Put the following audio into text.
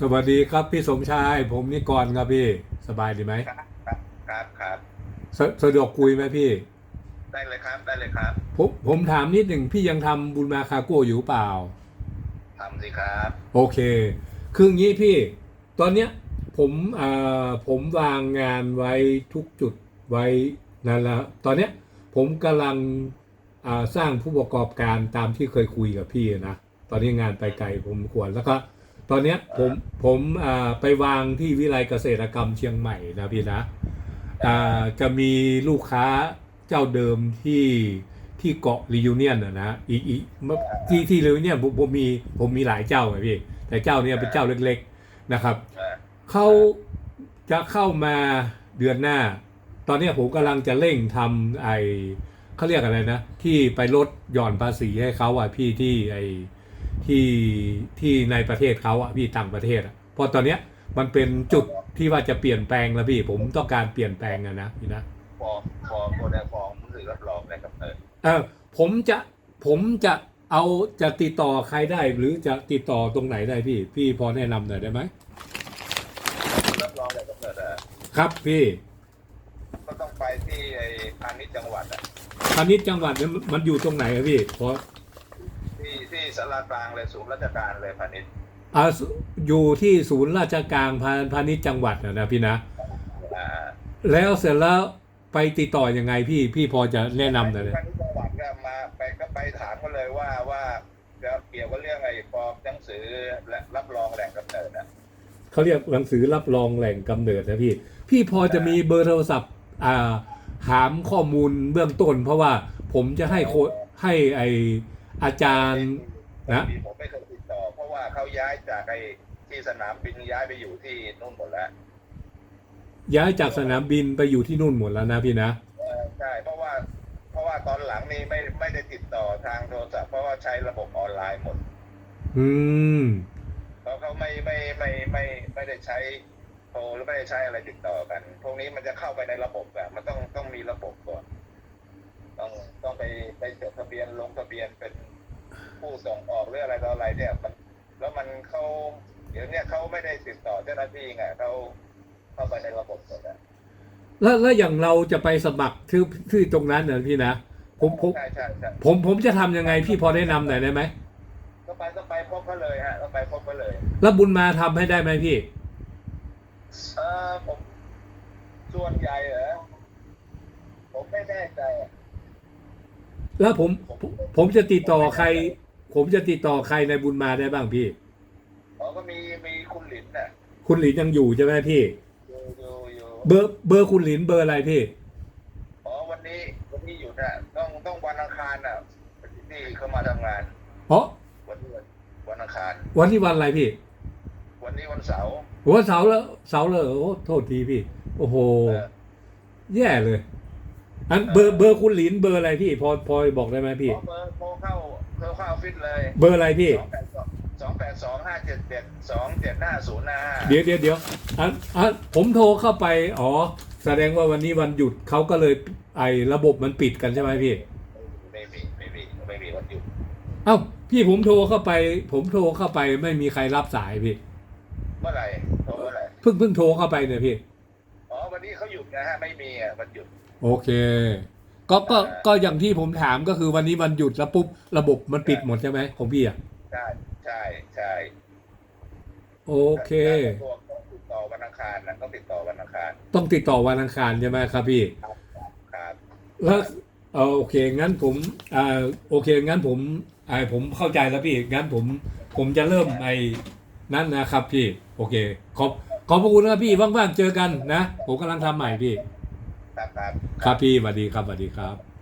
สวัสดีครับพี่สมชาย ผมนิกรครับพี่สบายดีไหมครับครับครับครับสสะดวกคุยไหมพี่ ได้เลยครับได้เลยครับ ผมผมถามนิดหนึ่งพี่ยังทำบุญมาคาโก้อยู่เปล่า ทำสิครับ โอเค คืออย่างนี้พี่ ตอนเนี้ยผมเอ่อผมวางงานไว้ทุกจุดไว้นั่นแล้วตอนเนี้ยผมกำลังอ่าสร้างผู้ประกอบการตามที่เคยคุยกับพี่นะ ตอนนี้งานไปไกลผมควรแล้วก็ ตอนเนี้ยผมผมไปวางที่วิไลเกษตรกรรมเชียงใหม่นะพี่นะจะมีลูกค้าเจ้าเดิมที่ที่เกาะรียูเนียนนะนะอีกอีที่ที่รียูเนียนผมผมมีผมมีหลายเจ้าไงพี่แต่เจ้าเนี้ยเป็นเจ้าเล็ก ๆนะครับเขาจะเข้ามาเดือนหน้า ตอนนี้ผมกำลังจะเร่งทำไอเขาเรียกอะไรนะ ที่ไปลดหย่อนภาษีให้เขาอะพี่ที่ไอ ที่ที่ในประเทศเขาอะพี่ต่างประเทศอะเพราะตอนเนี้ยมันเป็นจุดที่ว่าจะเปลี่ยนแปลงแล้วพี่ผมต้องการเปลี่ยนแปลงอะนะพี่นะฟอร์มฟอร์มโคดฟอร์มหนังสือรับรองและกำเนิดเออผมจะผมจะเอาจะติดต่อใครได้หรือจะติดต่อตรงไหนได้พี่ พี่พอแนะนำหน่อยได้ไหมรับรองและกำเนิดอะครับพี่ก็ต้องไปที่ไอ้พาณิชย์จังหวัดอะพาณิชย์จังหวัดเนี่ยมันอยู่ตรงไหนอะพี่เพราะที่ที่ สารากลางเลยศูนย์ราชการเลยพาณิชย์อ่าสุอยู่ที่ศูนย์ราชการพาพาณิชย์จังหวัดนะนะพี่นะ อ่าแล้วเสร็จแล้วไปติดต่อยังไงพี่พี่พอจะแนะนำหน่อยเลย พาณิชย์จังหวัดก็มาไปก็ไปถามเขาเลยว่าว่าจะเกี่ยวกับเรื่องไอ้ฟอร์มหนังสือและรับรองแหล่งกำเนิดอะเขาเรียกหนังสือรับรองแหล่งกำเนิดนะพี่ พี่พอจะมีเบอร์โทรศัพท์อ่าถามข้อมูลเบื้องต้น เพราะว่าผมจะให้โคให้ไออาจารย์ นะผมไม่เคยติดต่อ เพราะว่าเขาย้ายจากไอ้ที่สนามบินย้ายไปอยู่ที่นู่นหมดแล้ว ย้ายจากสนามบินไปอยู่ที่นู่นหมดแล้วนะพี่นะเออใช่เพราะว่า เพราะว่าตอนหลังนี้ไม่ไม่ได้ติดต่อทางโทรศัพท์เพราะว่าใช้ระบบออนไลน์หมด อืมเพราะเขาไม่ไม่ไม่ไม่ไม่ได้ใช้โทรหรือไม่ได้ใช้อะไรติดต่อกัน พวกนี้มันจะเข้าไปในระบบอะมันต้องต้องมีระบบก่อน ต้องต้องไปไปจดทะเบียนลงทะเบียนเป็น ผู้ส่งออกหรืออะไรต่ออะไรเนี่ยมันแล้วมันเขาเดี๋ยวเนี้เขาไม่ได้ติดต่อเจ้าหน้าที่ไงเขาเข้าไปในระบบหมดอะแล้วแล้วอย่างเราจะไปสมัครที่ที่ตรงนั้นนะพี่นะผมผมใช่ใช่ใช่ผมผมจะทำยังไงพี่พอแนะนำหน่อยได้ไหมก็ไปก็ไปพบเขาเลยฮะก็ไปพบเขาเลย แล้วบุญมาทำให้ได้ไหมพี่ เออผมส่วนใหญ่เหรอผมไม่แน่ใจอะแล้วผมผมผมจะติดต่อใคร ผมจะติดต่อใครในบุญมาได้บ้างพี่ อ๋อก็มีมีคุณหลินน่ะคุณหลินยังอยู่ใช่ไหมพี่ อยู่อยู่อยู่เบอร์เบอร์คุณหลินเบอร์อะไรพี่ อ๋อวันนี้วันนี้อยู่น่ะต้องต้องวันอังคารน่ะที่เขามาทำงานอ๋อวันนี้วันวันอังคาร วันที่วันอะไรพี่ วันนี้วันเสาร์วันเสาร์แล้วเสาร์เลยโอ้โทษทีพี่ โอ้โห เออแย่เลย อันเบอร์เบอร์คุณหลินเบอร์อะไรพี่ พอพอบอกได้ไหมพี่ ขอเบอร์โทรเข้า โทรเข้าออฟฟิศเลยเบอร์อะไรพี่ สองแปดสองห้าเจ็ดเจ็ดสองเจ็ดห้าศูนย์ห้าเดี๋ยวเดี๋ยวเดี๋ยวอันอันผมโทรเข้าไป อ๋อ แสดงว่าวันนี้วันหยุดเขาก็เลยไอ้ระบบมันปิดกันใช่ไหมพี่ ไม่มีไม่มีไม่มีวันหยุดเอ้าพี่ผมโทรเข้าไป ผมโทรเข้าไปไม่มีใครรับสายพี่ เมื่อไหร่โทรเมื่อไหร่เพิ่งเพิ่งโทรเข้าไปเนี่ยพี่ อ๋อวันนี้เขาหยุดนะฮะไม่มีอะวันหยุด โอเค ก็ก็ก็อย่างที่ผมถามก็คือวันนี้วันหยุดแล้วปุ๊บระบบมันปิดหมดใช่ไหมของพี่อะใช่ใช่ใช่โอเค ต้องติดต่อวันอังคารนะต้องติดต่อวันอังคารต้องติดต่อวันอังคารใช่ไหมครับพี่ครับแล้วเอ่อโอเคงั้นผมอ่าโอเคงั้นผมอ่าผมเข้าใจแล้วพี่งั้นผมผมจะเริ่มไอ้นั่นนะครับพี่ โอเค ขอบขอบพระคุณนะครับพี่ว่างๆเจอกันนะ ผมกำลังทำใหม่พี่ ครับครับ ครับพี่สวัสดีครับสวัสดีครับ